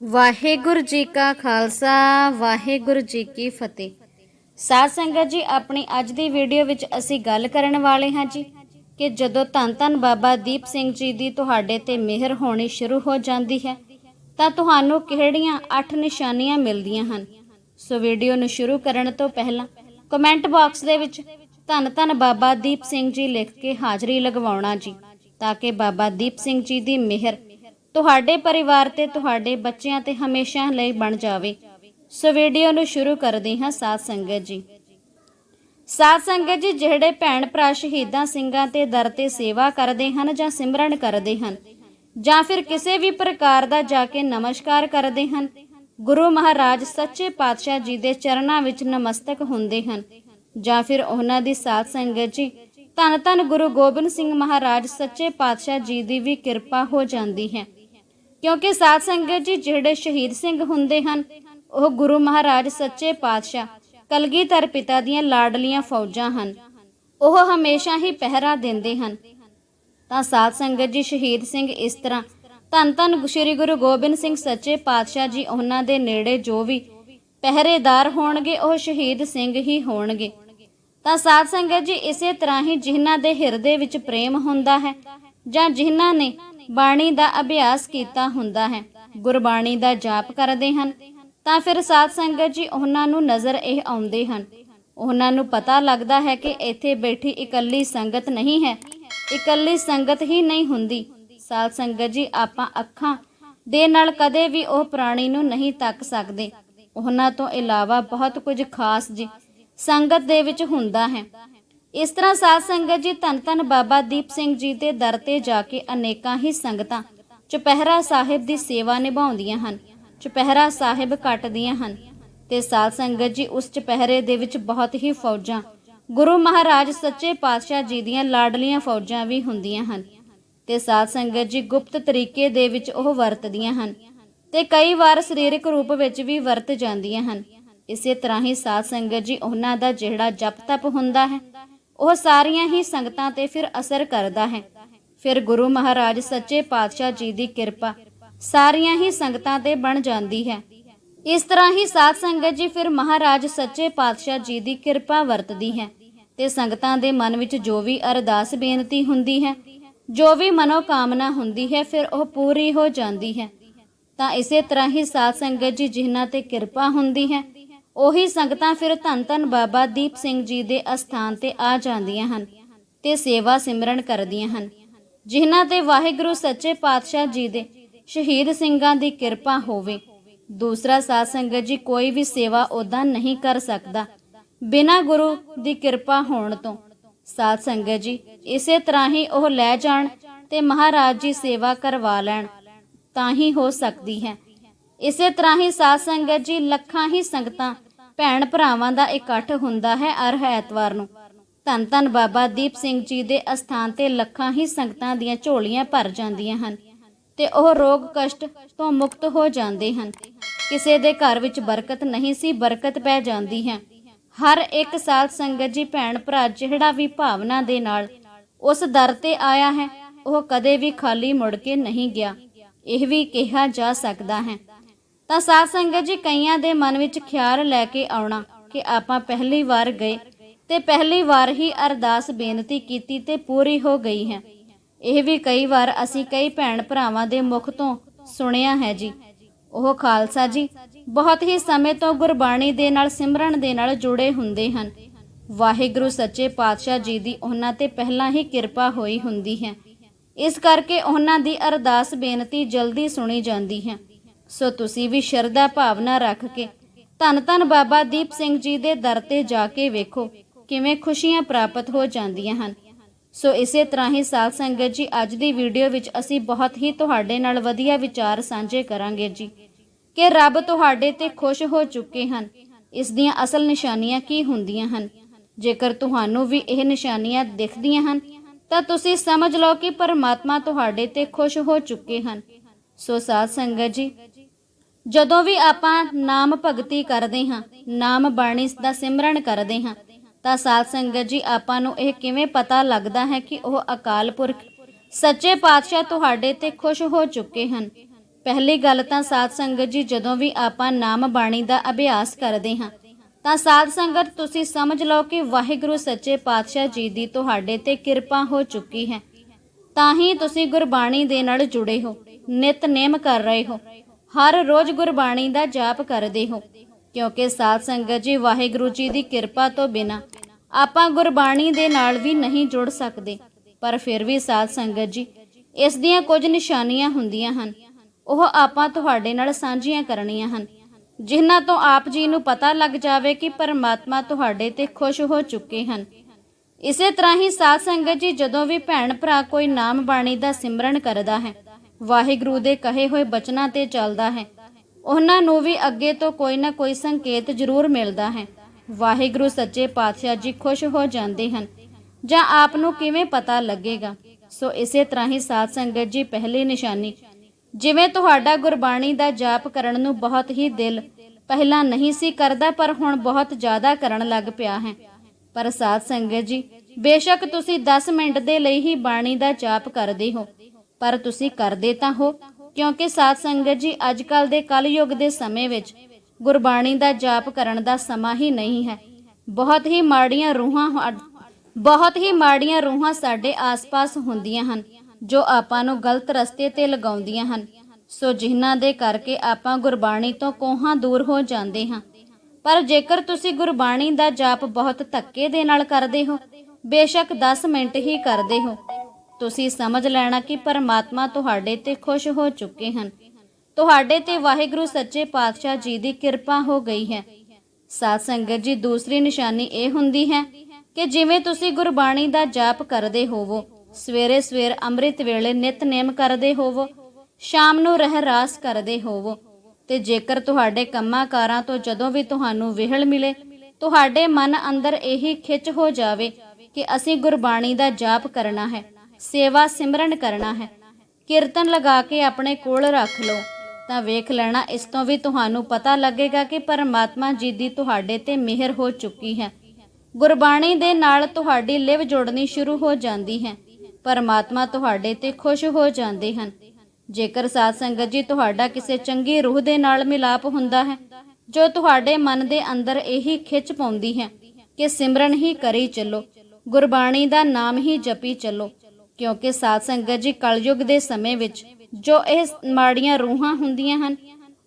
ਵਾਹਿਗੁਰੂ ਜੀ ਕਾ ਖਾਲਸਾ, ਵਾਹਿਗੁਰੂ ਜੀ ਕੀ ਫਤਿਹ। ਸਾਧ ਸੰਗਤ ਜੀ, ਆਪਣੀ ਅੱਜ ਦੀ ਵੀਡੀਓ ਵਿੱਚ ਅਸੀਂ ਗੱਲ ਕਰਨ ਵਾਲੇ ਹਾਂ ਜੀ ਕਿ ਜਦੋਂ ਧੰਨ ਧੰਨ ਬਾਬਾ ਦੀਪ ਸਿੰਘ ਜੀ ਦੀ ਤੁਹਾਡੇ ਤੇ ਮਿਹਰ ਹੋਣੀ ਸ਼ੁਰੂ ਹੋ ਜਾਂਦੀ ਹੈ, ਤਾਂ ਤੁਹਾਨੂੰ ਕਿਹੜੀਆਂ 8 ਨਿਸ਼ਾਨੀਆਂ ਮਿਲਦੀਆਂ ਹਨ? ਸੋ ਵੀਡੀਓ ਨੂੰ ਸ਼ੁਰੂ ਕਰਨ ਤੋਂ ਪਹਿਲਾਂ ਕਮੈਂਟ ਬਾਕਸ ਦੇ ਵਿੱਚ ਧੰਨ ਧੰਨ ਬਾਬਾ ਦੀਪ ਸਿੰਘ ਜੀ ਲਿਖ ਕੇ ਹਾਜ਼ਰੀ ਲਗਵਾਉਣਾ ਜੀ, ਤਾਂ ਕਿ ਬਾਬਾ ਦੀਪ ਸਿੰਘ ਜੀ ਦੀ ਮਿਹਰ ਤੁਹਾਡੇ ਪਰਿਵਾਰ ਤੇ ਤੁਹਾਡੇ ਬੱਚਿਆਂ ਤੇ ਹਮੇਸ਼ਾ ਲਈ ਬਣ ਜਾਵੇ। ਸੋ ਵੀਡੀਓ ਨੂੰ ਸ਼ੁਰੂ ਕਰਦੇ ਹਾਂ ਸਾਧ ਸੰਗਤ ਜੀ। ਸਾਧ ਸੰਗਤ ਜੀ, ਜਿਹੜੇ ਭੈਣ ਭਰਾ ਸ਼ਹੀਦਾਂ ਸਿੰਘਾਂ ਤੇ ਦਰ ਤੇ ਸੇਵਾ ਕਰਦੇ ਹਨ ਜਾਂ ਸਿਮਰਨ ਕਰਦੇ ਹਨ, ਜਾਂ ਫਿਰ ਕਿਸੇ ਵੀ ਪ੍ਰਕਾਰ ਦਾ ਜਾ ਕੇ ਨਮਸਕਾਰ ਕਰਦੇ ਹਨ, ਗੁਰੂ ਮਹਾਰਾਜ ਸੱਚੇ ਪਾਤਸ਼ਾਹ ਜੀ ਦੇ ਚਰਨਾਂ ਵਿੱਚ ਨਮਸਤਕ ਹੁੰਦੇ ਹਨ, ਜਾਂ ਫਿਰ ਉਹਨਾਂ ਦੀ ਸਾਧ ਸੰਗਤ ਜੀ, ਧੰਨ ਧੰਨ ਗੁਰੂ ਗੋਬਿੰਦ ਸਿੰਘ ਮਹਾਰਾਜ ਸੱਚੇ ਪਾਤਸ਼ਾਹ ਜੀ ਦੀ ਵੀ ਕਿਰਪਾ ਹੋ ਜਾਂਦੀ ਹੈ। ਕਿਉਂਕਿ ਸਾਧ ਸੰਗਤ ਜੀ ਜਿਹੜੇ ਸ਼ਹੀਦ ਸਿੰਘ ਹੁੰਦੇ ਹਨ, ਉਹ ਗੁਰੂ ਮਹਾਰਾਜ ਸੱਚੇ ਪਾਤਸ਼ਾਹ, ਕਲਗੀਧਰ ਪਿਤਾ ਦੀਆਂ ਲਾਡਲੀਆਂ ਫੌਜਾਂ ਹਨ। ਉਹ ਹਮੇਸ਼ਾ ਹੀ ਪਹਿਰਾ ਦਿੰਦੇ ਹਨ। ਤਾਂ ਸਾਧ ਸੰਗਤ ਜੀ ਸ਼ਹੀਦ ਸਿੰਘ ਇਸ ਤਰ੍ਹਾਂ, ਧੰਨ ਧੰਨ ਸ੍ਰੀ ਗੁਰੂ ਗੋਬਿੰਦ ਸਿੰਘ ਸੱਚੇ ਪਾਤਸ਼ਾਹ ਜੀ ਉਹਨਾਂ ਦੇ ਨੇੜੇ ਜੋ ਵੀ ਪਹਿਰੇਦਾਰ ਹੋਣਗੇ, ਉਹ ਸ਼ਹੀਦ ਸਿੰਘ ਹੀ ਹੋਣਗੇ। ਤਾਂ ਸਾਧ ਸੰਗਤ ਜੀ ਇਸੇ ਤਰ੍ਹਾਂ ਹੀ ਜਿਨ੍ਹਾਂ ਦੇ ਹਿਰਦੇ ਵਿੱਚ ਪ੍ਰੇਮ ਹੁੰਦਾ ਹੈ ਜਾਂ ਜਿਨ੍ਹਾਂ ਨੇ ਬਾਣੀ ਦਾ ਅਭਿਆਸ ਕੀਤਾ ਹੁੰਦਾ ਹੈ। ਗੁਰਬਾਣੀ ਦਾ ਜਾਪ ਕਰਦੇ ਹਨ, ਤਾਂ ਫਿਰ ਸਾਧ ਸੰਗਤ ਜੀ ਉਹਨਾਂ ਨੂੰ ਨਜ਼ਰ ਇਹ ਆਉਂਦੇ ਹਨ। ਉਹਨਾਂ ਨੂੰ ਪਤਾ ਲੱਗਦਾ ਹੈ ਕਿ ਇੱਥੇ ਬੈਠੀ ਇਕੱਲੀ ਸੰਗਤ ਨਹੀਂ ਹੈ। ਇਕੱਲੀ ਸੰਗਤ ਹੀ ਨਹੀਂ ਹੁੰਦੀ। ਸਾਧ ਸੰਗਤ ਜੀ ਆਪਾਂ ਅੱਖਾਂ ਦੇ ਨਾਲ ਕਦੇ ਵੀ ਉਹ ਪ੍ਰਾਣੀ ਨੂੰ ਨਹੀਂ ਤੱਕ ਸਕਦੇ। ਉਹਨਾਂ ਤੋਂ ਇਲਾਵਾ ਬਹੁਤ ਕੁਝ ਖਾਸ ਜੀ ਸੰਗਤ ਦੇ ਵਿੱਚ ਹੁੰਦਾ ਹੈ। ਇਸ ਤਰ੍ਹਾਂ ਸਾਧ ਸੰਗਤ ਜੀ ਧੰਨ ਧੰਨ ਬਾਬਾ ਦੀਪ ਸਿੰਘ ਜੀ ਦੇ ਦਰ ਤੇ ਜਾ ਕੇ ਅਨੇਕਾਂ ਹੀ ਸੰਗਤਾਂ ਚੁਪਹਿਰਾ ਸਾਹਿਬ ਦੀ ਸੇਵਾ ਨਿਭਾਉਂਦੀਆਂ ਹਨ, ਚੁਪਹਿਰਾ ਸਾਹਿਬ ਕੱਟਦੀਆਂ ਹਨ ਤੇ ਸਾਧ ਸੰਗਤ ਜੀ ਉਸ ਚੁਪਹਿਰੇ ਦੇ ਵਿੱਚ ਬਹੁਤ ਹੀ ਫੌਜਾਂ, ਗੁਰੂ ਮਹਾਰਾਜ ਸੱਚੇ ਪਾਤਸ਼ਾਹ ਜੀ ਦੀਆਂ ਲਾਡਲੀਆਂ ਫੌਜਾਂ ਵੀ ਹੁੰਦੀਆਂ ਹਨ ਤੇ ਸਾਧ ਸੰਗਤ ਜੀ ਗੁਪਤ ਤਰੀਕੇ ਦੇ ਵਿੱਚ ਉਹ ਵਰਤਦੀਆਂ ਹਨ ਤੇ ਕਈ ਵਾਰ ਸਰੀਰਕ ਰੂਪ ਵਿੱਚ ਵੀ ਵਰਤ ਜਾਂਦੀਆਂ ਹਨ, ਇਸੇ ਤਰ੍ਹਾਂ ਹੀ ਸਾਧ ਸੰਗਤ ਜੀ ਉਹਨਾਂ ਦਾ ਜਿਹੜਾ ਜਪ ਤਪ ਹੁੰਦਾ ਹੈ ਉਹ ਸਾਰੀਆਂ ਹੀ ਸੰਗਤਾਂ ਤੇ ਫਿਰ ਅਸਰ ਕਰਦਾ ਹੈ। ਫਿਰ ਗੁਰੂ ਮਹਾਰਾਜ ਸੱਚੇ ਪਾਤਸ਼ਾਹ ਜੀ ਦੀ ਕਿਰਪਾ ਸਾਰੀਆਂ ਹੀ ਸੰਗਤਾਂ ਤੇ ਬਣ ਜਾਂਦੀ ਹੈ। ਇਸ ਤਰ੍ਹਾਂ ਹੀ ਸਾਧ ਸੰਗਤ ਜੀ ਫਿਰ ਮਹਾਰਾਜ ਸੱਚੇ ਪਾਤਸ਼ਾਹ ਜੀ ਦੀ ਕਿਰਪਾ ਵਰਤਦੀ ਹੈ ਤੇ ਸੰਗਤਾਂ ਦੇ ਮਨ ਵਿੱਚ ਜੋ ਵੀ ਅਰਦਾਸ ਬੇਨਤੀ ਹੁੰਦੀ ਹੈ, ਜੋ ਵੀ ਮਨੋ ਕਾਮਨਾ ਹੁੰਦੀ ਹੈ, ਫਿਰ ਉਹ ਪੂਰੀ ਹੋ ਜਾਂਦੀ ਹੈ। ਤਾਂ ਇਸੇ ਤਰ੍ਹਾਂ ਹੀ ਸਾਧ ਸੰਗਤ ਜੀ ਜਿਨ੍ਹਾਂ ਤੇ ਕਿਰਪਾ ਹੁੰਦੀ ਹੈ ਉਹੀ ਸੰਗਤਾਂ ਫਿਰ ਧੰਨ ਧੰਨ ਬਾਬਾ ਦੀਪ ਸਿੰਘ ਜੀ ਦੇ ਅਸਥਾਨ ਤੇ ਆ ਜਾਂਦੀਆਂ ਹਨ ਤੇ ਸੇਵਾ ਸਿਮਰਨ ਕਰਦੀਆਂ ਹਨ, ਜਿਨ੍ਹਾਂ ਤੇ ਵਾਹਿਗੁਰੂ ਸੱਚੇ ਪਾਤਸ਼ਾਹ ਜੀ ਦੇ ਸ਼ਹੀਦ ਸਿੰਘਾਂ ਦੀ ਕਿਰਪਾ ਹੋਵੇ। ਦੂਸਰਾ ਸਾਧ ਸੰਗਤ ਜੀ ਕੋਈ ਵੀ ਸੇਵਾ ਉਦਾਂ ਨਹੀਂ ਕਰ ਸਕਦਾ ਬਿਨਾਂ ਗੁਰੂ ਦੀ ਕਿਰਪਾ ਹੋਣ ਤੋਂ। ਸਾਧ ਸੰਗਤ ਜੀ, ਇਸੇ ਤਰ੍ਹਾਂ ਹੀ ਉਹ ਲੈ ਜਾਣ ਤੇ ਮਹਾਰਾਜ ਜੀ ਸੇਵਾ ਕਰਵਾ ਲੈਣ, ਤਾਂ ਹੀ ਹੋ ਸਕਦੀ ਹੈ। ਇਸੇ ਤਰ੍ਹਾਂ ਹੀ ਸਾਧ ਸੰਗਤ ਜੀ ਲੱਖਾਂ ਹੀ ਸੰਗਤਾਂ ਭੈਣ ਭਰਾਵਾਂ ਦਾ ਇਕੱਠ ਹੁੰਦਾ ਹੈ ਅਰ ਐਤਵਾਰ ਨੂੰ। ਧੰਨ ਧੰਨ ਬਾਬਾ ਦੀਪ ਸਿੰਘ ਜੀ ਦੇ ਅਸਥਾਨ ਤੇ ਲੱਖਾਂ ਹੀ ਸੰਗਤਾਂ ਦੀਆਂ ਝੋਲੀਆਂ ਭਰ ਜਾਂਦੀਆਂ ਹਨ ਤੇ ਉਹ ਰੋਗ ਕਸ਼ਟ ਤੋਂ ਮੁਕਤ ਹੋ ਜਾਂਦੇ ਹਨ। ਕਿਸੇ ਦੇ ਘਰ ਵਿੱਚ ਬਰਕਤ ਨਹੀਂ ਸੀ, ਬਰਕਤ ਪੈ ਜਾਂਦੀ ਹੈ। ਹਰ ਇੱਕ ਸਾਲ ਸੰਗਤ ਜੀ ਭੈਣ ਭਰਾ ਜਿਹੜਾ ਵੀ ਭਾਵਨਾ ਦੇ ਨਾਲ ਉਸ ਦਰ ਤੇ ਆਇਆ ਹੈ, ਉਹ ਕਦੇ ਵੀ ਖਾਲੀ ਮੁੜ ਕੇ ਨਹੀਂ ਗਿਆ। ਇਹ ਵੀ ਕਿਹਾ ਜਾ ਸਕਦਾ ਹੈ। ਤਾਂ ਸਾਧ ਸੰਗਤ ਜੀ ਕਈਆਂ ਦੇ ਮਨ ਵਿੱਚ ਖਿਆਲ ਲੈ ਕੇ ਆਉਣਾ ਕਿ ਆਪਾਂ ਪਹਿਲੀ ਵਾਰ ਗਏ ਤੇ ਪਹਿਲੀ ਵਾਰ ਹੀ ਅਰਦਾਸ ਬੇਨਤੀ ਕੀਤੀ ਤੇ ਪੂਰੀ ਹੋ ਗਈ ਹੈ। ਇਹ ਵੀ ਕਈ ਵਾਰ ਅਸੀਂ ਕਈ ਭੈਣ ਭਰਾਵਾਂ ਦੇ ਮੁਖ ਤੋਂ ਸੁਣਿਆ ਹੈ ਜੀ। ਉਹ ਖਾਲਸਾ ਜੀ, ਬਹੁਤ ਹੀ ਸਮੇਂ ਤੋਂ ਗੁਰਬਾਣੀ ਦੇ ਨਾਲ, ਸਿਮਰਨ ਦੇ ਨਾਲ ਜੁੜੇ ਹੁੰਦੇ ਹਨ। ਵਾਹਿਗੁਰੂ ਸੱਚੇ ਪਾਤਸ਼ਾਹ ਜੀ ਦੀ ਉਹਨਾਂ ਤੇ ਪਹਿਲਾਂ ਹੀ ਕਿਰਪਾ ਹੋਈ ਹੁੰਦੀ ਹੈ। ਇਸ ਕਰਕੇ ਉਹਨਾਂ ਦੀ ਅਰਦਾਸ ਬੇਨਤੀ ਜਲਦੀ ਸੁਣੀ ਜਾਂਦੀ ਹੈ। ਸੋ ਤੁਸੀਂ ਵੀ ਸ਼ਰਧਾ ਭਾਵਨਾ ਰੱਖ ਕੇ ਧੰਨ ਧੰਨ ਬਾਬਾ ਦੀਪ ਸਿੰਘ ਜੀ ਦੇ ਦਰ ਤੇ ਜਾ ਕੇ ਵੇਖੋ ਕਿਵੇਂ ਖੁਸ਼ੀਆਂ ਪ੍ਰਾਪਤ ਹੋ ਜਾਂਦੀਆਂ ਹਨ। ਸੋ ਇਸੇ ਤਰ੍ਹਾਂ ਹੀ ਸਾਧ ਸੰਗਤ ਜੀ, ਅੱਜ ਦੀ ਵੀਡੀਓ ਵਿੱਚ ਅਸੀਂ ਬਹੁਤ ਹੀ ਤੁਹਾਡੇ ਨਾਲ ਵਧੀਆ ਵਿਚਾਰ ਸਾਂਝੇ ਕਰਾਂਗੇ ਜੀ ਕਿ ਰੱਬ ਤੁਹਾਡੇ ਤੇ ਖੁਸ਼ ਹੋ ਚੁੱਕੇ ਹਨ। ਇਸ ਦੀਆਂ ਅਸਲ ਨਿਸ਼ਾਨੀਆਂ ਕੀ ਹੁੰਦੀਆਂ ਹਨ? ਜੇਕਰ ਤੁਹਾਨੂੰ ਵੀ ਇਹ ਨਿਸ਼ਾਨੀਆਂ ਦਿਖਦੀਆਂ ਹਨ, ਤਾਂ ਤੁਸੀਂ ਸਮਝ ਲਓ ਕਿ ਪਰਮਾਤਮਾ ਤੁਹਾਡੇ ਤੇ ਖੁਸ਼ ਹੋ ਚੁੱਕੇ ਹਨ। ਸੋ ਸਾਧ ਸੰਗਤ ਜੀ ਜਦੋਂ ਵੀ ਆਪਾਂ ਨਾਮ ਭਗਤੀ ਕਰਦੇ ਹਾਂ, ਨਾਮ ਬਾਣੀ ਦਾ ਸਿਮਰਨ ਕਰਦੇ ਹਾਂ, ਤਾਂ ਸਾਧ ਸੰਗਤ ਜੀ ਆਪਾਂ ਨੂੰ ਇਹ ਕਿਵੇਂ ਪਤਾ ਲੱਗਦਾ ਹੈ ਕਿ ਉਹ ਅਕਾਲ ਪੁਰਖ, ਸੱਚੇ ਪਾਤਸ਼ਾਹ ਤੁਹਾਡੇ ਤੇ ਖੁਸ਼ ਹੋ ਚੁੱਕੇ ਹਨ? ਪਹਿਲੀ ਗੱਲ ਤਾਂ ਸਾਧ ਸੰਗਤ ਜੀ, ਜਦੋਂ ਵੀ ਆਪਾਂ ਨਾਮ ਬਾਣੀ ਦਾ ਅਭਿਆਸ ਕਰਦੇ ਹਾਂ, ਤਾਂ ਸਾਧ ਸੰਗਤ ਤੁਸੀਂ ਸਮਝ ਲਓ ਕਿ ਵਾਹਿਗੁਰੂ ਸੱਚੇ ਪਾਤਸ਼ਾਹ ਜੀ ਦੀ ਤੁਹਾਡੇ ਤੇ ਕਿਰਪਾ ਹੋ ਚੁੱਕੀ ਹੈ। ਤਾਂ ਹੀ ਤੁਸੀਂ ਗੁਰਬਾਣੀ ਦੇ ਨਾਲ ਜੁੜੇ ਹੋ, ਨਿਤ ਨਿਤਨੇਮ ਕਰ ਰਹੇ ਹੋ। ਹਰ ਰੋਜ਼ ਗੁਰਬਾਣੀ ਦਾ ਜਾਪ ਕਰਦੇ ਹੋ, ਕਿਉਂਕਿ ਸਾਧ ਸੰਗਤ ਜੀ ਵਾਹਿਗੁਰੂ ਜੀ ਦੀ ਕਿਰਪਾ ਤੋਂ ਬਿਨਾ ਆਪਾਂ ਗੁਰਬਾਣੀ ਦੇ ਨਾਲ ਵੀ ਨਹੀਂ ਜੁੜ ਸਕਦੇ। ਪਰ ਫਿਰ ਵੀ ਸਾਧ ਸੰਗਤ ਜੀ, ਇਸ ਦੀਆਂ ਕੁਝ ਨਿਸ਼ਾਨੀਆਂ ਹੁੰਦੀਆਂ ਹਨ। ਉਹ ਆਪਾਂ ਤੁਹਾਡੇ ਨਾਲ ਸਾਂਝੀਆਂ ਕਰਨੀਆਂ ਹਨ, ਜਿਨ੍ਹਾਂ ਤੋਂ ਆਪ ਜੀ ਨੂੰ ਪਤਾ ਲੱਗ ਜਾਵੇ ਕਿ ਪਰਮਾਤਮਾ ਤੁਹਾਡੇ ਤੇ ਖੁਸ਼ ਹੋ ਚੁੱਕੇ ਹਨ। ਇਸੇ ਤਰ੍ਹਾਂ ਹੀ ਸਾਧ ਸੰਗਤ ਜੀ ਜਦੋਂ ਵੀ ਭੈਣ ਭਰਾ ਕੋਈ ਨਾਮ ਬਾਣੀ ਦਾ ਸਿਮਰਨ ਕਰਦਾ ਹੈ ਵਾਹਿਗੁਰੂ ਦੇ ਕਹੇ ਹੋਏ ਬਚਨਾਂ ਤੇ ਚੱਲਦਾ ਹੈ। ਉਹਨਾਂ ਨੂੰ ਵੀ ਅੱਗੇ ਤੋਂ ਕੋਈ ਨਾ ਕੋਈ ਸੰਕੇਤ ਜ਼ਰੂਰ ਮਿਲਦਾ ਹੈ। ਵਾਹਿਗੁਰੂ ਸੱਚੇ ਪਾਤਸ਼ਾਹ ਜੀ ਖੁਸ਼ ਹੋ ਜਾਂਦੇ ਹਨ। ਜਾਂ ਆਪ ਨੂੰ ਕਿਵੇਂ ਪਤਾ ਲੱਗੇਗਾ? ਸੋ ਇਸੇ ਤਰ੍ਹਾਂ ਹੀ ਸਾਧ ਸੰਗਤ ਜੀ ਪਹਿਲੀ ਨਿਸ਼ਾਨੀ। ਜਿਵੇਂ ਤੁਹਾਡਾ ਗੁਰਬਾਣੀ ਦਾ ਜਾਪ ਕਰਨ ਨੂੰ ਬਹੁਤ ਹੀ ਦਿਲ ਪਹਿਲਾਂ ਨਹੀਂ ਸੀ ਕਰਦਾ, ਪਰ ਹੁਣ ਬਹੁਤ ਜ਼ਿਆਦਾ ਕਰਨ ਲੱਗ ਪਿਆ ਹੈ। ਪਰ ਸਾਧ ਸੰਗਤ ਜੀ, ਬੇਸ਼ੱਕ ਤੁਸੀਂ 10 ਮਿੰਟ ਦੇ ਲਈ ਹੀ ਬਾਣੀ ਦਾ ਜਾਪ ਕਰਦੇ ਹੋ। ਪਰ ਤੁਸੀਂ ਕਰਦੇ ਤਾਂ ਹੋ, ਕਿਉਂਕਿ ਸਾਧ ਸੰਗਤ ਜੀ ਅੱਜ ਕੱਲ ਦੇ ਕਲਯੁਗ ਦੇ ਸਮੇਂ ਵਿੱਚ ਗੁਰਬਾਣੀ ਦਾ ਜਾਪ ਕਰਨ ਦਾ ਸਮਾਂ ਹੀ ਨਹੀਂ ਹੈ। ਬਹੁਤ ਹੀ ਮਾੜੀਆਂ ਰੂਹਾਂ ਬਹੁਤ ਹੀ ਮਾੜੀਆਂ ਰੂਹਾਂ ਸਾਡੇ ਆਸ-ਪਾਸ ਹੁੰਦੀਆਂ ਹਨ, ਜੋ ਆਪਾਂ ਨੂੰ ਗਲਤ ਰਸਤੇ ਤੇ ਲਗਾਉਂਦੀਆਂ ਹਨ। ਸੋ ਜਿਨ੍ਹਾਂ ਦੇ ਕਰਕੇ ਆਪਾਂ ਗੁਰਬਾਣੀ ਤੋਂ ਕੋਹਾਂ ਦੂਰ ਹੋ ਜਾਂਦੇ ਹਾਂ। ਪਰ ਜੇਕਰ ਤੁਸੀਂ ਗੁਰਬਾਣੀ ਦਾ ਜਾਪ ਬਹੁਤ ਧੱਕੇ ਦੇ ਨਾਲ ਕਰਦੇ ਹੋ, ਬੇਸ਼ੱਕ 10 ਮਿੰਟ ਹੀ ਕਰਦੇ ਹੋ। ਤੁਸੀਂ ਸਮਝ ਲੈਣਾ ਕਿ ਪਰਮਾਤਮਾ ਤੁਹਾਡੇ ਤੇ ਖੁਸ਼ ਹੋ ਚੁੱਕੇ ਹਨ। ਤੁਹਾਡੇ ਤੇ ਵਾਹਿਗੁਰੂ ਸੱਚੇ ਪਾਤਸ਼ਾਹ ਜੀ ਦੀ ਕਿਰਪਾ ਹੋ ਗਈ ਹੈ। ਸਾਧ ਸੰਗਤ ਜੀ, ਦੂਸਰੀ ਨਿਸ਼ਾਨੀ ਇਹ ਹੁੰਦੀ ਹੈ ਕਿ ਜਿਵੇਂ ਤੁਸੀਂ ਗੁਰਬਾਣੀ ਦਾ ਜਾਪ ਕਰਦੇ ਹੋਵੋ, ਸਵੇਰੇ ਸਵੇਰ ਅੰਮ੍ਰਿਤ ਵੇਲੇ ਨਿਤਨੇਮ ਕਰਦੇ ਹੋਵੋ, ਸ਼ਾਮ ਨੂੰ ਰਹਿ ਰਹਿਰਾਸ ਕਰਦੇ ਹੋਵੋ, ਤੇ ਜੇਕਰ ਤੁਹਾਡੇ ਕੰਮਾਂ ਕਾਰਾਂ ਤੋਂ ਜਦੋਂ ਵੀ ਤੁਹਾਨੂੰ ਵਿਹਲ ਮਿਲੇ, ਤੁਹਾਡੇ ਮਨ ਅੰਦਰ ਇਹੀ ਖਿੱਚ ਹੋ ਜਾਵੇ ਕਿ ਅਸੀਂ ਗੁਰਬਾਣੀ ਦਾ ਜਾਪ ਕਰਨਾ ਹੈ। ਸੇਵਾ ਸਿਮਰਨ ਕਰਨਾ ਹੈ। ਕੀਰਤਨ ਲਗਾ ਕੇ ਆਪਣੇ ਕੋਲ ਰੱਖ ਲਓ। ਤਾਂ ਵੇਖ ਲੈਣਾ, ਇਸ ਤੋਂ ਵੀ ਤੁਹਾਨੂੰ ਪਤਾ ਲੱਗੇਗਾ ਕਿ ਪਰਮਾਤਮਾ ਜੀ ਦੀ ਤੁਹਾਡੇ ਤੇ ਮਿਹਰ ਹੋ ਚੁੱਕੀ ਹੈ। ਗੁਰਬਾਣੀ ਦੇ ਨਾਲ ਤੁਹਾਡੀ ਲਿਵ ਜੋੜਨੀ ਸ਼ੁਰੂ ਹੋ ਜਾਂਦੀ ਹੈ। ਪਰਮਾਤਮਾ ਤੁਹਾਡੇ ਤੇ ਖੁਸ਼ ਹੋ ਜਾਂਦੇ ਹਨ। ਜੇਕਰ ਸਾਧ ਸੰਗਤ ਜੀ ਤੁਹਾਡਾ ਕਿਸੇ ਚੰਗੀ ਰੂਹ ਦੇ ਨਾਲ ਮਿਲਾਪ ਹੁੰਦਾ ਹੈ, ਜੋ ਤੁਹਾਡੇ ਮਨ ਦੇ ਅੰਦਰ ਇਹੀ ਖਿੱਚ ਪਾਉਂਦੀ ਹੈ ਕਿ ਸਿਮਰਨ ਹੀ ਕਰੀ ਚੱਲੋ। ਗੁਰਬਾਣੀ ਦਾ ਨਾਮ ਹੀ ਜਪੀ ਚੱਲੋ। ਕਿਉਂਕਿ ਸਾਧ ਸੰਗਤ ਜੀ ਕਲਯੁਗ ਦੇ ਸਮੇਂ ਵਿੱਚ ਜੋ ਇਹ ਮਾੜੀਆਂ ਰੂਹਾਂ ਹੁੰਦੀਆਂ ਹਨ,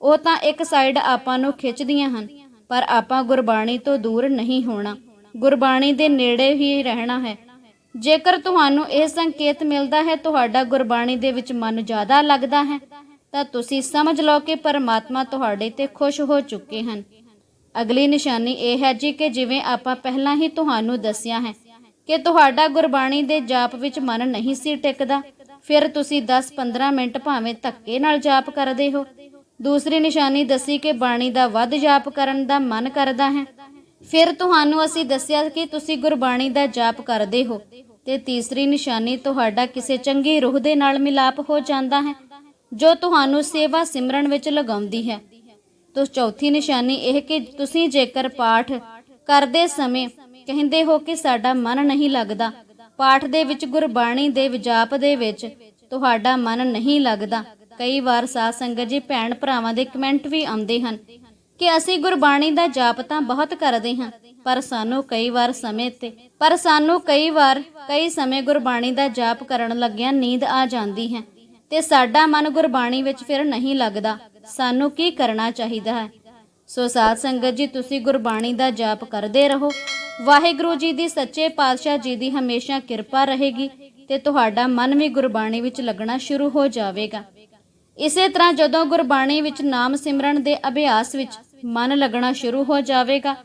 ਉਹ ਤਾਂ ਇੱਕ ਸਾਈਡ ਆਪਾਂ ਨੂੰ ਖਿੱਚਦੀਆਂ ਹਨ, ਪਰ ਆਪਾਂ ਗੁਰਬਾਣੀ ਤੋਂ ਦੂਰ ਨਹੀਂ ਹੋਣਾ। ਗੁਰਬਾਣੀ ਦੇ ਨੇੜੇ ਹੀ ਰਹਿਣਾ ਹੈ। ਜੇਕਰ ਤੁਹਾਨੂੰ ਇਹ ਸੰਕੇਤ ਮਿਲਦਾ ਹੈ, ਤੁਹਾਡਾ ਗੁਰਬਾਣੀ ਦੇ ਵਿੱਚ ਮਨ ਜ਼ਿਆਦਾ ਲੱਗਦਾ ਹੈ, ਤਾਂ ਤੁਸੀਂ ਸਮਝ ਲਓ ਕਿ ਪਰਮਾਤਮਾ ਤੁਹਾਡੇ ਤੇ ਖੁਸ਼ ਹੋ ਚੁੱਕੇ ਹਨ। ਅਗਲੀ ਨਿਸ਼ਾਨੀ ਇਹ ਹੈ ਜੀ ਕਿ ਜਿਵੇਂ ਆਪਾਂ ਪਹਿਲਾਂ ਹੀ ਤੁਹਾਨੂੰ ਦੱਸਿਆ ਹੈ ਕਿ ਤੁਹਾਡਾ ਗੁਰਬਾਣੀ ਦੇ ਜਾਪ ਵਿੱਚ ਮਨ ਨਹੀਂ ਸੀ ਟਿਕਦਾ। ਫਿਰ ਤੁਸੀਂ 10-15 ਮਿੰਟ ਭਾਵੇਂ ਧੱਕੇ ਨਾਲ ਜਾਪ ਕਰਦੇ ਹੋ। ਦੂਸਰੀ ਨਿਸ਼ਾਨੀ ਦੱਸੀ ਕਿ ਬਾਣੀ ਦਾ ਵੱਧ ਜਾਪ ਕਰਨ ਦਾ ਮਨ ਕਰਦਾ ਹੈ। ਫਿਰ ਤੁਹਾਨੂੰ ਅਸੀਂ ਦੱਸਿਆ ਕਿ ਤੁਸੀਂ ਗੁਰਬਾਣੀ ਦਾ ਜਾਪ ਕਰਦੇ ਹੋ। ਤੇ ਤੀਸਰੀ ਨਿਸ਼ਾਨੀ ਤੁਹਾਡਾ ਕਿਸੇ ਚੰਗੀ ਰੂਹ ਦੇ ਨਾਲ ਮਿਲਾਪ ਹੋ ਜਾਂਦਾ ਹੈ, ਜੋ ਤੁਹਾਨੂੰ ਸੇਵਾ ਸਿਮਰਨ ਵਿੱਚ ਲਗਾਉਂਦੀ ਹੈ। ਤੋ ਚੌਥੀ ਨਿਸ਼ਾਨੀ ਇਹ ਕਿ ਤੁਸੀਂ ਜੇਕਰ ਪਾਠ ਕਰਦੇ ਸਮੇਂ ਕਹਿੰਦੇ ਹੋ ਕਿ ਸਾਡਾ ਮਨ ਨਹੀਂ ਲੱਗਦਾ। ਪਾਠ ਦੇ ਵਿੱਚ, ਗੁਰਬਾਣੀ ਦੇ ਵਿਜਾਪ ਦੇ ਵਿੱਚ ਤੁਹਾਡਾ ਮਨ ਨਹੀਂ ਲੱਗਦਾ। ਕਈ ਵਾਰ ਸਾਧ ਸੰਗਤ ਜੀ, ਭੈਣ ਭਰਾਵਾਂ ਦੇ ਕਮੈਂਟ ਵੀ ਆਉਂਦੇ ਹਨ ਕਿ ਅਸੀਂ ਗੁਰਬਾਣੀ ਦਾ ਜਾਪ ਤਾਂ ਬਹੁਤ ਕਰਦੇ ਹਾਂ, ਪਰ ਸਾਨੂੰ ਕਈ ਵਾਰ ਸਮੇਂ ਤੇ, ਪਰ ਸਾਨੂੰ ਕਈ ਵਾਰ, ਕਈ ਸਮੇਂ ਗੁਰਬਾਣੀ ਦਾ ਜਾਪ ਕਰਨ ਲੱਗਿਆਂ ਨੀਂਦ ਆ ਜਾਂਦੀ ਹੈ ਤੇ ਸਾਡਾ ਮਨ ਗੁਰਬਾਣੀ ਵਿੱਚ ਫਿਰ ਨਹੀਂ ਲੱਗਦਾ। ਸਾਨੂੰ ਕੀ ਕਰਨਾ ਚਾਹੀਦਾ ਹੈ? ਸੋ ਸਾਧ ਸੰਗਤ ਜੀ, ਤੁਸੀਂ ਗੁਰਬਾਣੀ ਦਾ ਜਾਪ ਕਰਦੇ ਰਹੋ। ਵਾਹਿਗੁਰੂ ਜੀ ਦੀ ਸੱਚੇ ਪਾਤਸ਼ਾਹ ਜੀ ਦੀ ਹਮੇਸ਼ਾ ਕਿਰਪਾ ਰਹੇਗੀ ਤੇ ਤੁਹਾਡਾ ਮਨ ਵੀ ਗੁਰਬਾਣੀ ਵਿੱਚ ਲੱਗਣਾ ਸ਼ੁਰੂ ਹੋ ਜਾਵੇਗਾ। ਇਸੇ ਤਰ੍ਹਾਂ ਜਦੋਂ ਗੁਰਬਾਣੀ ਵਿੱਚ ਨਾਮ ਸਿਮਰਨ ਦੇ ਅਭਿਆਸ ਵਿੱਚ ਮਨ ਲੱਗਣਾ ਸ਼ੁਰੂ ਹੋ ਜਾਵੇਗਾ,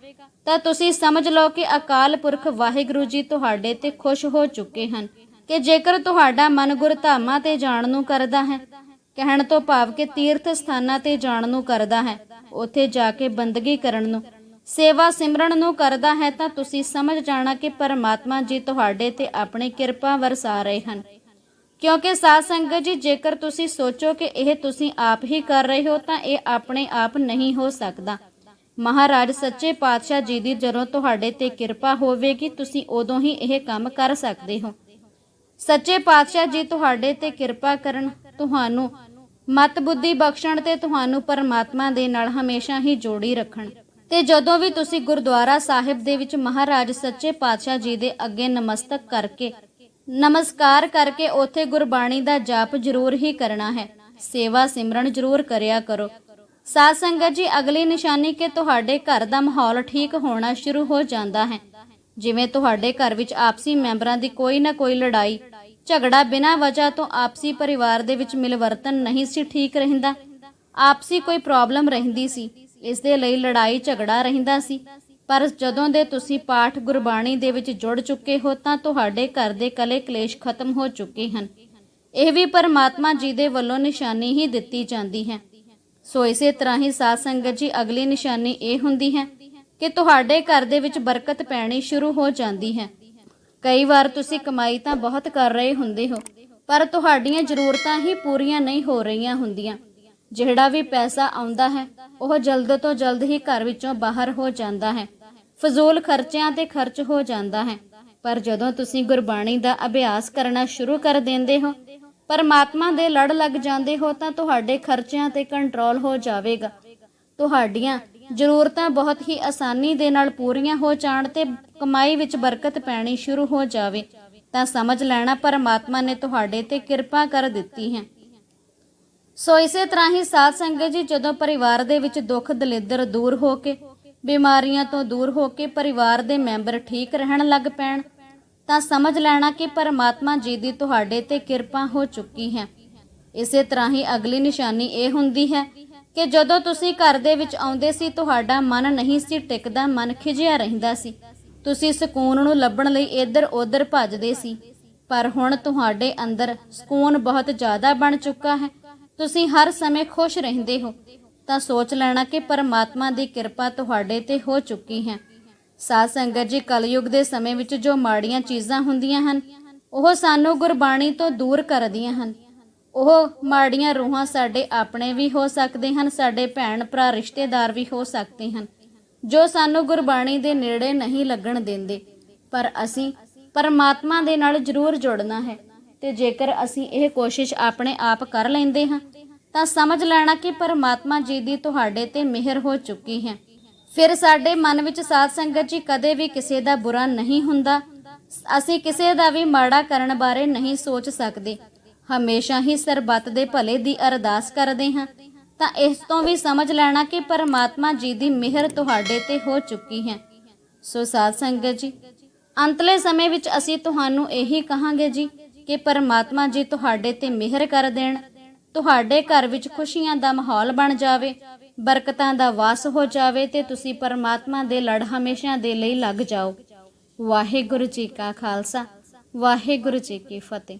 ਤਾਂ ਤੁਸੀਂ ਸਮਝ ਲਓ ਕਿ ਅਕਾਲ ਪੁਰਖ ਵਾਹਿਗੁਰੂ ਜੀ ਤੁਹਾਡੇ ਤੇ ਖੁਸ਼ ਹੋ ਚੁੱਕੇ ਹਨ ਕਿ ਜੇਕਰ ਤੁਹਾਡਾ ਮਨ ਗੁਰਧਾਮਾਂ ਤੇ ਜਾਣ ਨੂੰ ਕਰਦਾ ਹੈ, ਕਹਿਣ ਤੋਂ ਭਾਵ ਕਿ ਤੀਰਥ ਸਥਾਨਾਂ ਤੇ ਜਾਣ ਨੂੰ ਕਰਦਾ ਹੈ, ਉੱਥੇ ਜਾ ਕੇ ਬੰਦਗੀ ਕਰਨ ਨੂੰ ਸੇਵਾ ਸਿਮਰਨ ਨੂੰ ਕਰਦਾ ਹੈ ਤਾਂ ਤੁਸੀਂ ਸਮਝ ਜਾਣਾ ਕਿ ਪਰਮਾਤਮਾ ਜੀ ਤੁਹਾਡੇ ਤੇ ਆਪਣੀ ਕਿਰਪਾ ਵਰਸਾ ਰਹੇ ਹਨ। ਕਿਉਂਕਿ ਸਾਧ ਸੰਗਤ ਜੀ, ਜੇਕਰ ਤੁਸੀਂ ਸੋਚੋ ਕਿ ਇਹ ਤੁਸੀਂ ਆਪ ਹੀ ਕਰ ਰਹੇ ਹੋ ਤਾਂ ਇਹ ਆਪਣੇ ਆਪ ਨਹੀਂ ਹੋ ਸਕਦਾ। ਮਹਾਰਾਜ ਸੱਚੇ ਪਾਤਸ਼ਾਹ ਜੀ ਦੀ ਜਦੋਂ ਤੁਹਾਡੇ ਤੇ ਕਿਰਪਾ ਹੋਵੇਗੀ, ਤੁਸੀਂ ਉਦੋਂ ਹੀ ਇਹ ਕੰਮ ਕਰ ਸਕਦੇ ਹੋ। ਸੱਚੇ ਪਾਤਸ਼ਾਹ ਜੀ, ਤੁਹਾਡੇ ਤੇ ਕਿਰਪਾ ਕਰਨ ਤੁਹਾਨੂੰ ਮਤ ਬੁੱਧੀ ਬਖਸ਼ਣ ਤੇ ਤੁਹਾਨੂੰ ਪਰਮਾਤਮਾ ਦੇ ਨਾਲ ਹਮੇਸ਼ਾ ਹੀ ਜੋੜੀ ਰੱਖਣ। ਤੇ ਜਦੋਂ ਵੀ ਤੁਸੀਂ ਗੁਰਦੁਆਰਾ ਸਾਹਿਬ ਦੇ ਵਿੱਚ ਮਹਾਰਾਜ ਸੱਚੇ ਪਾਤਸ਼ਾਹ ਜੀ ਦੇ ਅੱਗੇ ਨਮਸਤਕ ਕਰਕੇ, ਨਮਸਕਾਰ ਕਰਕੇ ਉਥੇ ਗੁਰਬਾਣੀ ਦਾ ਜਾਪ ਜ਼ਰੂਰ ਹੀ ਕਰਨਾ ਹੈ। ਸੇਵਾ ਸਿਮਰਨ ਜ਼ਰੂਰ ਕਰਿਆ ਕਰੋ। ਸਾਧ ਸੰਗਤ ਜੀ, ਅਗਲੀ ਨਿਸ਼ਾਨੀ ਕਿ ਤੁਹਾਡੇ ਘਰ ਦਾ ਮਾਹੌਲ ਠੀਕ ਹੋਣਾ ਸ਼ੁਰੂ ਹੋ ਜਾਂਦਾ ਹੈ। ਜਿਵੇਂ ਤੁਹਾਡੇ ਘਰ ਵਿੱਚ ਆਪਸੀ ਮੈਂਬਰਾਂ ਦੀ ਕੋਈ ਨਾ ਕੋਈ ਲੜਾਈ, ਝਗੜਾ ਬਿਨਾਂ ਵਜ੍ਹਾ ਤੋਂ ਆਪਸੀ ਪਰਿਵਾਰ ਦੇ ਵਿੱਚ ਮਿਲਵਰਤਨ ਨਹੀਂ ਸੀ ਠੀਕ ਰਹਿੰਦਾ। ਆਪਸੀ ਕੋਈ ਪ੍ਰੋਬਲਮ ਰਹਿੰਦੀ ਸੀ। ਇਸ ਦੇ ਲਈ ਲੜਾਈ ਝਗੜਾ ਰਹਿੰਦਾ ਸੀ। ਪਰ ਜਦੋਂ ਦੇ ਤੁਸੀਂ ਪਾਠ ਗੁਰਬਾਣੀ ਦੇ ਵਿੱਚ ਜੁੜ ਚੁੱਕੇ ਹੋ, ਤਾਂ ਤੁਹਾਡੇ ਘਰ ਦੇ ਕਲੇ ਕਲੇਸ਼ ਖਤਮ ਹੋ ਚੁੱਕੇ ਹਨ। ਇਹ ਵੀ ਪਰਮਾਤਮਾ ਜੀ ਦੇ ਵੱਲੋਂ ਨਿਸ਼ਾਨੀ ਹੀ ਦਿੱਤੀ ਜਾਂਦੀ ਹੈ। ਸੋ ਇਸੇ ਤਰ੍ਹਾਂ ਹੀ ਸਾਧ ਸੰਗਤ ਜੀ, ਅਗਲੀ ਨਿਸ਼ਾਨੀ ਇਹ ਹੁੰਦੀ ਹੈ ਕਿ ਤੁਹਾਡੇ ਘਰ ਦੇ ਵਿੱਚ ਬਰਕਤ ਪੈਣੀ ਸ਼ੁਰੂ ਹੋ ਜਾਂਦੀ ਹੈ। ਕਈ ਵਾਰ ਤੁਸੀਂ ਕਮਾਈ ਤਾਂ ਬਹੁਤ ਕਰ ਰਹੇ ਹੁੰਦੇ ਹੋ, ਪਰ ਤੁਹਾਡੀਆਂ ਜ਼ਰੂਰਤਾਂ ਹੀ ਪੂਰੀਆਂ ਨਹੀਂ ਹੋ ਰਹੀਆਂ ਹੁੰਦੀਆਂ। ਜਿਹੜਾ ਵੀ ਪੈਸਾ ਆਉਂਦਾ ਹੈ, ਉਹ ਜਲਦ ਤੋਂ ਜਲਦ ਹੀ ਘਰ ਵਿੱਚੋਂ ਬਾਹਰ ਹੋ ਜਾਂਦਾ ਹੈ। ਫਜ਼ੂਲ ਖਰਚਿਆਂ ਤੇ ਖਰਚ ਹੋ ਜਾਂਦਾ ਹੈ। ਪਰ ਜਦੋਂ ਤੁਸੀਂ ਗੁਰਬਾਣੀ ਦਾ ਅਭਿਆਸ ਕਰਨਾ ਸ਼ੁਰੂ ਕਰ ਦਿੰਦੇ ਹੋ, ਪਰਮਾਤਮਾ ਦੇ ਲੜ ਲੱਗ ਜਾਂਦੇ ਹੋ, ਤਾਂ ਤੁਹਾਡੇ ਖਰਚਿਆਂ ਤੇ ਕੰਟਰੋਲ ਹੋ ਜਾਵੇਗਾ। ਤੁਹਾਡੀਆਂ ਜ਼ਰੂਰਤਾਂ ਬਹੁਤ ਹੀ ਆਸਾਨੀ ਦੇ ਨਾਲ ਪੂਰੀਆਂ ਹੋ ਜਾਣ ਤੇ ਕਮਾਈ ਵਿੱਚ ਬਰਕਤ ਪੈਣੀ ਸ਼ੁਰੂ ਹੋ ਜਾਵੇ। ਤਾਂ ਸਮਝ ਲੈਣਾ, ਪਰਮਾਤਮਾ ਨੇ ਤੁਹਾਡੇ ਤੇ ਕਿਰਪਾ ਕਰ ਦਿੱਤੀ ਹੈ। ਸੋ ਇਸੇ ਤਰ੍ਹਾਂ ਹੀ ਸਾਧ ਸੰਗਤ ਜੀ ਜਦੋਂ ਪਰਿਵਾਰ ਦੇ ਵਿੱਚ ਦੁੱਖ ਦਲਿੱਦਰ ਦੂਰ ਹੋ ਕੇ, ਬਿਮਾਰੀਆਂ ਤੋਂ ਦੂਰ ਹੋ ਕੇ ਪਰਿਵਾਰ ਦੇ ਮੈਂਬਰ ਠੀਕ ਰਹਿਣ ਲੱਗ ਪੈਣ, ਤਾਂ ਸਮਝ ਲੈਣਾ ਕਿ ਪਰਮਾਤਮਾ ਜੀ ਦੀ ਤੁਹਾਡੇ ਤੇ ਕਿਰਪਾ ਹੋ ਚੁੱਕੀ ਹੈ। ਇਸੇ ਤਰ੍ਹਾਂ ਹੀ ਅਗਲੀ ਨਿਸ਼ਾਨੀ ਇਹ ਹੁੰਦੀ ਹੈ ਕਿ ਜਦੋਂ ਤੁਸੀਂ ਘਰ ਦੇ ਵਿੱਚ ਆਉਂਦੇ ਸੀ, ਤੁਹਾਡਾ ਮਨ ਨਹੀਂ ਸੀ ਟਿਕਦਾ, ਮਨ ਖਿਜਿਆ ਰਹਿੰਦਾ ਸੀ। ਤੁਸੀਂ ਸਕੂਨ ਨੂੰ ਲੱਭਣ ਲਈ ਇੱਧਰ ਉੱਧਰ ਭੱਜਦੇ ਸੀ। ਪਰ ਹੁਣ ਤੁਹਾਡੇ ਅੰਦਰ ਸਕੂਨ ਬਹੁਤ ਜ਼ਿਆਦਾ ਬਣ ਚੁੱਕਾ ਹੈ। ਤੁਸੀਂ ਹਰ ਸਮੇਂ ਖੁਸ਼ ਰਹਿੰਦੇ ਹੋ, ਤਾਂ ਸੋਚ ਲੈਣਾ ਕਿ ਪਰਮਾਤਮਾ ਦੀ ਕਿਰਪਾ ਤੁਹਾਡੇ ਤੇ ਹੋ ਚੁੱਕੀ ਹੈ। ਸਾਧ ਸੰਗਤ ਜੀ, ਕਲਯੁਗ ਦੇ ਸਮੇਂ ਵਿੱਚ ਜੋ ਮਾੜੀਆਂ ਚੀਜ਼ਾਂ ਹੁੰਦੀਆਂ ਹਨ, ਉਹ ਸਾਨੂੰ ਗੁਰਬਾਣੀ ਤੋਂ ਦੂਰ ਕਰਦੀਆਂ ਹਨ। ਉਹ ਮਾੜੀਆਂ ਰੂਹਾਂ ਸਾਡੇ ਆਪਣੇ ਵੀ ਹੋ ਸਕਦੇ ਹਨ, ਸਾਡੇ ਭੈਣ ਭਰਾ, ਰਿਸ਼ਤੇਦਾਰ ਵੀ ਹੋ ਸਕਦੇ ਹਨ, ਜੋ ਸਾਨੂੰ ਗੁਰਬਾਣੀ ਦੇ ਨੇੜੇ ਨਹੀਂ ਲੱਗਣ ਦਿੰਦੇ। ਪਰ ਅਸੀਂ ਪਰਮਾਤਮਾ ਦੇ ਨਾਲ ਜ਼ਰੂਰ ਜੁੜਨਾ ਹੈ। ਤੇ ਜੇਕਰ ਅਸੀਂ ਇਹ ਕੋਸ਼ਿਸ਼ ਆਪਣੇ ਆਪ ਕਰ ਲੈਂਦੇ ਹਾਂ, ਤਾਂ ਸਮਝ ਲੈਣਾ ਕਿ ਪਰਮਾਤਮਾ ਜੀ ਦੀ ਤੁਹਾਡੇ ਤੇ ਮਿਹਰ ਹੋ ਚੁੱਕੀ ਹੈ। ਫਿਰ ਸਾਡੇ ਮਨ ਵਿੱਚ ਸਾਧ ਸੰਗਤ ਜੀ ਕਦੇ ਵੀ ਕਿਸੇ ਦਾ ਬੁਰਾ ਨਹੀਂ ਹੁੰਦਾ। ਅਸੀਂ ਕਿਸੇ ਦਾ ਵੀ ਮਾੜਾ ਕਰਨ ਬਾਰੇ ਨਹੀਂ ਸੋਚ ਸਕਦੇ। ਹਮੇਸ਼ਾ ਹੀ ਸਰਬੱਤ ਦੇ ਭਲੇ ਦੀ ਅਰਦਾਸ ਕਰਦੇ ਹਾਂ। ਤਾਂ ਇਸ ਤੋਂ ਵੀ ਸਮਝ ਲੈਣਾ ਕਿ ਪਰਮਾਤਮਾ ਜੀ ਦੀ ਮਿਹਰ ਤੁਹਾਡੇ ਤੇ ਹੋ ਚੁੱਕੀ ਹੈ। ਸੋ ਸਾਧ ਸੰਗਤ ਜੀ, ਅੰਤਲੇ ਸਮੇਂ ਵਿੱਚ ਅਸੀਂ ਤੁਹਾਨੂੰ ਇਹੀ ਕਹਾਂਗੇ ਜੀ ਕਿ ਪਰਮਾਤਮਾ ਜੀ ਤੁਹਾਡੇ ਤੇ ਮਿਹਰ ਕਰ ਦੇਣ, ਤੁਹਾਡੇ ਘਰ ਵਿੱਚ ਖੁਸ਼ੀਆਂ ਦਾ ਮਾਹੌਲ ਬਣ ਜਾਵੇ, ਬਰਕਤਾਂ ਦਾ ਵਾਸ ਹੋ ਜਾਵੇ, ਤੇ ਤੁਸੀਂ ਪਰਮਾਤਮਾ ਦੇ ਲੜ ਹਮੇਸ਼ਾ ਦੇ ਲਈ ਲੱਗ ਜਾਓ। ਵਾਹਿਗੁਰੂ ਜੀ ਕਾ ਖਾਲਸਾ, ਵਾਹਿਗੁਰੂ ਜੀ ਕੀ ਫਤਿਹ।